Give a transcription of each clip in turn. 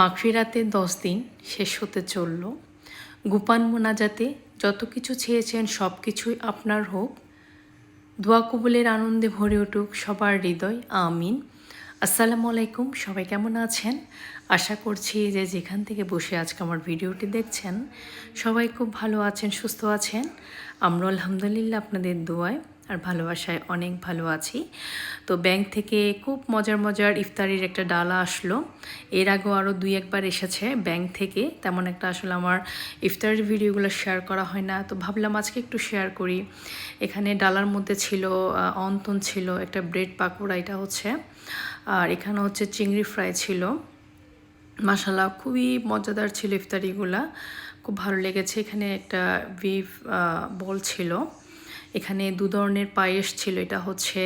মাগফিরাতে দশ দিন শেষ হতে চলল। গুপান মোনাজাতে যত কিছু চেয়েছেন সব কিছুই আপনার হোক। দোয়া কবুলের আনন্দে ভরে উঠুক সবার হৃদয়। আমিন। আসসালামু আলাইকুম, সবাই কেমন আছেন? আশা করছি যে যেখান থেকে বসে আজকে আমার ভিডিওটি দেখছেন, সবাই খুব ভালো আছেন, সুস্থ আছেন। আমরা আলহামদুলিল্লাহ আপনাদের দোয়ায় আর ভালোবাসায় অনেক ভালো আছি। তো ব্যাংক থেকে খুব মজার মজার ইফতারির একটা ডালা আসলো। এর আগেও আরও দুই একবার এসেছে ব্যাংক থেকে। তেমন একটা আসলে আমার ইফতারের ভিডিওগুলো শেয়ার করা হয় না। তো ভাবলাম আজকে একটু শেয়ার করি। এখানে ডালার মধ্যে ছিল অন্তন ছিল, একটা ব্রেড পাকোড়া, এটা হচ্ছে। আর এখানে হচ্ছে চিংড়ি ফ্রাই ছিল। মাসালা খুবই মজাদার ছিল ইফতারিগুলা। খুব ভালো লেগেছে। এখানে একটা বিফ বল ছিল। এখানে দু ধরনের পায়েস ছিল, এটা হচ্ছে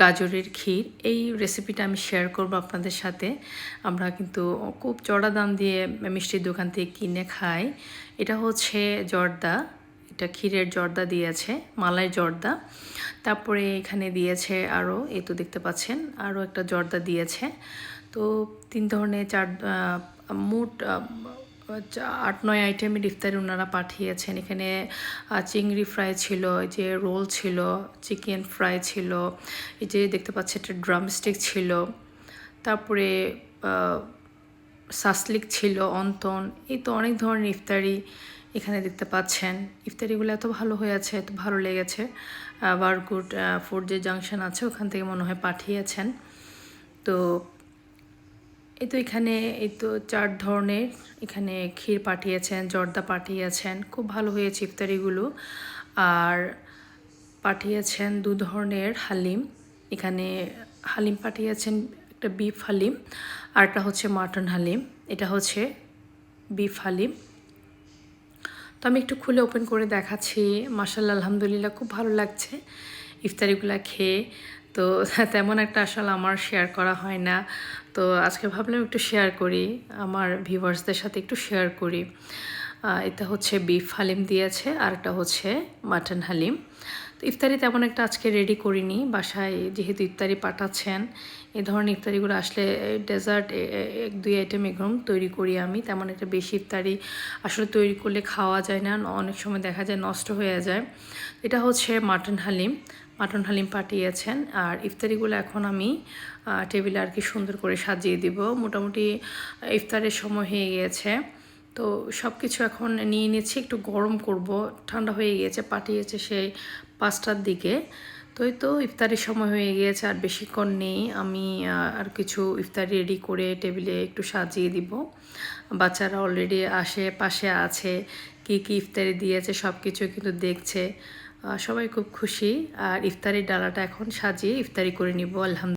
গাজরের ক্ষীর। এই রেসিপিটা আমি শেয়ার করব আপনাদের সাথে। আমরা কিন্তু খুব চড়া দাম দিয়ে মিষ্টির দোকান থেকে কিনে খাই। এটা হচ্ছে জর্দা, এটা ক্ষীরের জর্দা দিয়েছে, মালাই জর্দা। তারপরে এখানে দিয়েছে আরও এই তো দেখতে পাচ্ছেন আরও একটা জর্দা দিয়েছে। তো তিন ধরনের, চার মোট আট, নয় আইটেমের ইফতারি ওনারা পাঠিয়েছেন। এখানে চিংড়ি ফ্রাই ছিল, এই যে রোল ছিল, চিকেন ফ্রাই ছিল, এই যে দেখতে পাচ্ছি একটা ড্রামস্টিক ছিল, তারপরে সাসলিক ছিল, অন্তন, এই তো অনেক ধরনের ইফতারি এখানে দেখতে পাচ্ছেন। ইফতারিগুলো এত ভালো হয়েছে এত ভালো লেগেছে। বারগুড ফুড যে জাংশন আছে, ওখান থেকে মনে হয় পাঠিয়েছেন। তো এই তো এখানে, এই তো চার ধরনের এখানে ক্ষীর পাঠিয়েছেন, জর্দা পাঠিয়েছেন, খুব ভালো হয়েছে ইফতারিগুলো। আর পাঠিয়েছেন দু ধরনের হালিম। এখানে হালিম পাঠিয়েছেন একটা বিফ হালিম, আর একটা হচ্ছে মাটন হালিম। এটা হচ্ছে বিফ হালিম। তো আমি একটু খুলে ওপেন করে দেখাচ্ছি। মাসাল্লাহ আলহামদুলিল্লাহ, খুব ভালো লাগছে ইফতারিগুলা খেয়ে। তো তেমন একটা আসলে আমার শেয়ার করা হয় না। তো আজকে ভাবলাম একটু শেয়ার করি, আমার ভিউয়ার্সদের সাথে একটু শেয়ার করি। এটা হচ্ছে বিফ হালিম দিয়েছে, আর একটা হচ্ছে মাটন হালিম। তো ইফতারি তেমন একটা আজকে রেডি করিনি। বাসায় যেহেতু ইফতারি পাঠাচ্ছেন, এ ধরনের ইফতারিগুলো আসলে ডেজার্ট এক, দুই আইটেম এরকম তৈরি করি আমি। তেমন একটা বেশি ইফতারি আসলে তৈরি করলে খাওয়া যায় না, অনেক সময় দেখা যায় নষ্ট হয়ে যায়। এটা হচ্ছে মাটন হালিম। মাটন হালিম পাঠিয়েছেন আর ইফতারিগুলো এখন আমি টেবিলে আর কি সুন্দর করে সাজিয়ে দিব। মোটামুটি ইফতারের সময় হয়ে গিয়েছে। তো সব কিছু এখন নিয়ে নিচ্ছি, একটু গরম করব। ঠান্ডা হয়ে গিয়েছে, পাঠিয়েছে সেই পাঁচটার দিকে। তো এই তো ইফতারির সময় হয়ে গিয়েছে, আর বেশিক্ষণ নেই। আমি আর কিছু ইফতারি রেডি করে টেবিলে একটু সাজিয়ে দিব। বাচ্চারা অলরেডি আসে, পাশে আছে, কি কি ইফতারি দিয়েছে সব কিছু কিন্তু দেখছে। সবাই খুব খুশি। আর ইফতারির ডালাটা এখন সাজিয়ে ইফতারি করে নিব, আলহামদুলিল্লাহ।